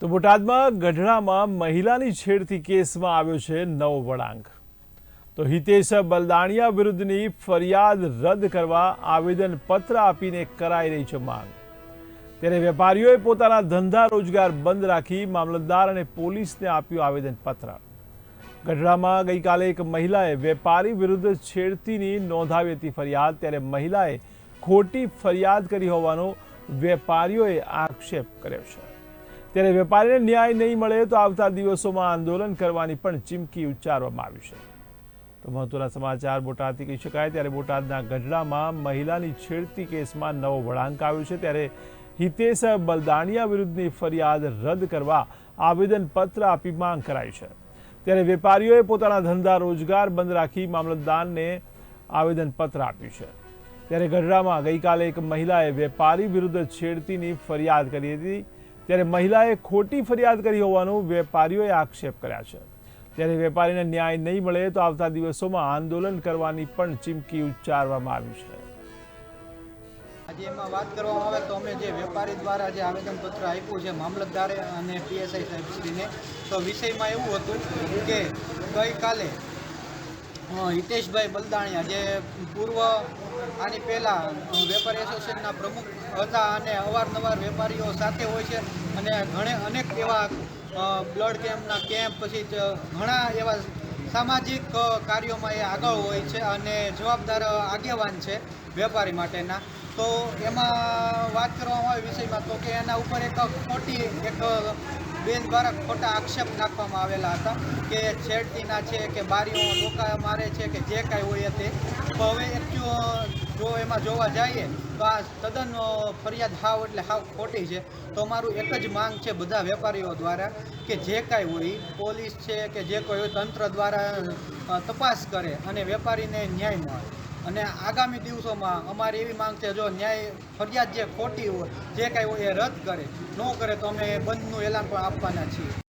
તો બોટાદમાં ગઢડામાં મહિલાની છેડતી કેસમાં આવ્યો છે નવો વળાંક. તો હિતેશ બલદાણિયા વિરુદ્ધની ફરિયાદ રદ કરવા આવેદન પત્ર આપીને કરાઈ રહી છે માંગ. ત્યારે વેપારીઓએ પોતાના ધંધા રોજગાર બંધ રાખી મામલતદાર અને પોલીસને આપ્યું આવેદન પત્ર ગઢડામાં ગઈકાલે એક મહિલાએ વેપારી વિરુદ્ધ છેડતીની નોંધાવી હતી ફરિયાદ. ત્યારે મહિલાએ ખોટી ફરિયાદ કરી હોવાનો વેપારીઓએ આક્ષેપ કર્યો છે. ત્યારે વેપારીને ન્યાય નહીં મળે તો આવતા દિવસોમાં આંદોલન કરવાની પણ ચીમકી ઉચ્ચારવામાં આવી છે. તો મહત્વના સમાચાર બોટાદથી કહી શકાય. ત્યારે બોટાદના ગઢડામાં મહિલાની છેડતી કેસમાં નવો વળાંક આવ્યો છે. ત્યારે હિતેશ બલદાણિયા વિરુદ્ધની ફરિયાદ રદ કરવા આવેદનપત્ર આપી માંગ કરાઈ છે. ત્યારે વેપારીઓએ પોતાના ધંધા રોજગાર બંધ રાખી મામલતદારને આવેદનપત્ર આપ્યું છે. ત્યારે ગઢડામાં ગઈકાલે એક મહિલાએ વેપારી વિરુદ્ધ છેડતીની ફરિયાદ કરી હતી. ત્યારે મહિલાએ ખોટી ફરિયાદ કરી હોવાનો વેપારીઓએ આક્ષેપ કર્યા છે. ત્યારે વેપારીને ન્યાય નહીં મળે તો આવતા દિવસોમાં આંદોલન કરવાની પણ ચીમકી ઉચ્ચારવામાં આવી છે. આજે એમાં વાત કરવામાં આવે તો અમે જે વેપારી દ્વારા જે આવેદનપત્ર આપ્યું છે મામલતદારે અને પીએસઆઈ સાહેબશ્રીને તો વિષયમાં એવું હતું કે ગઈકાલે હિતેશભાઈ બલદાણિયા જે પૂર્વ આની પહેલાં વેપારી એસોસિએશનના પ્રમુખ હતા અને અવારનવાર વેપારીઓ સાથે હોય છે અને ઘણે અનેક એવા બ્લડ કેમ્પના કેમ્પ પછી ઘણા એવા સામાજિક કાર્યોમાં એ આગળ હોય છે અને જવાબદાર આગેવાન છે વેપારી માટેના. તો એમાં વાત કરવામાં આવે વિષયમાં તો કે એના ઉપર એક ખોટી એક બેન દ્વારા ખોટા આક્ષેપ નાખવામાં આવેલા હતા કે છેડતીના છે કે બારીઓ લોકા મારે છે કે જે કાંઈ હોય તે. હવે એકચ્યુઅલ જો એમાં જોવા જઈએ તો આ તદ્દન ફરિયાદ હાવ એટલે હાવ ખોટી છે. તો અમારું એક જ માંગ છે બધા વેપારીઓ દ્વારા કે જે કાંઈ હોય, પોલીસ છે કે જે કોઈ તંત્ર દ્વારા તપાસ કરે અને વેપારીને ન્યાય મળે. અને આગામી દિવસોમાં અમારી એવી માંગ છે, જો ન્યાય ફરિયાદ જે ખોટી હોય, જે કાંઈ હોય એ રદ કરે. ન કરે તો અમે બંધનું એલાન પણ આપવાના છીએ.